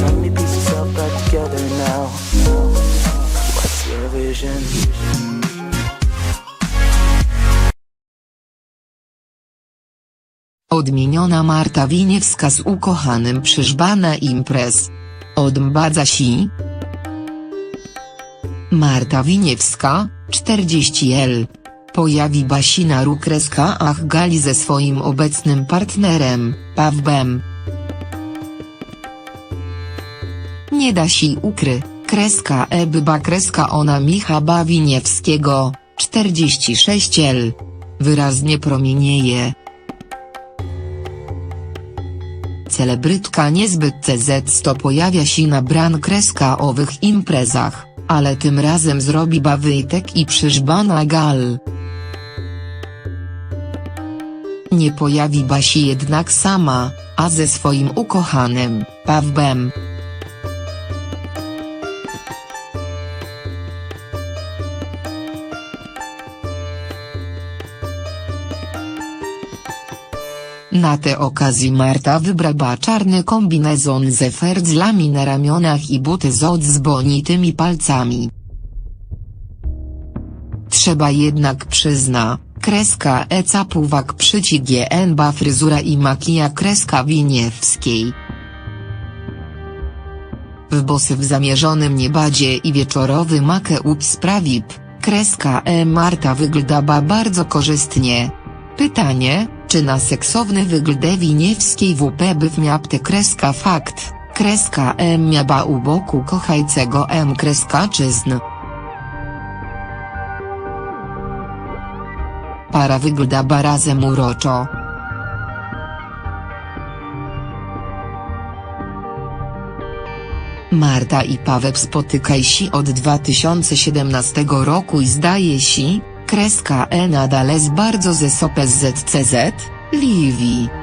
Back together now. Odmieniona Marta Winiewska z ukochanym przyżbana imprez. Odmbadza si. Marta Winiewska, 40L. Pojawi Basina Rukreska Ach Gali ze swoim obecnym partnerem, Pawbem. Nie da si ukry, kreska Ebyba kreska ona Micha Bawiniewskiego, 46L. Wyraznie promienieje. Celebrytka niezbyt CZ pojawia się na bran kreska owych imprezach, ale tym razem zrobi bawyjtek i przyżbana gal. Nie pojawi Basi jednak sama, a ze swoim ukochanym, Pawbem. Na tę okazję Marta wybrała czarny kombinezon ze ferdzlami na ramionach i buty z odzbonitymi palcami. Trzeba jednak przyzna, kreska Eca Puwak przyci GNB fryzura i makija kreska Winiewskiej. W bosy w zamierzonym niebadzie i wieczorowy makeup sprawi p, kreska E Marta wygląda bardzo korzystnie. Pytanie, czy na seksowny wygląd Winiewskiej WP by miał tę kreska fakt, kreska M miała u boku kochajcego M kreska czyzn. Para wygląda razem uroczo. Marta i Paweł spotykaj się od 2017 roku i zdaje się, kreska E nadal jest bardzo ze sopes ZCZ, Livi.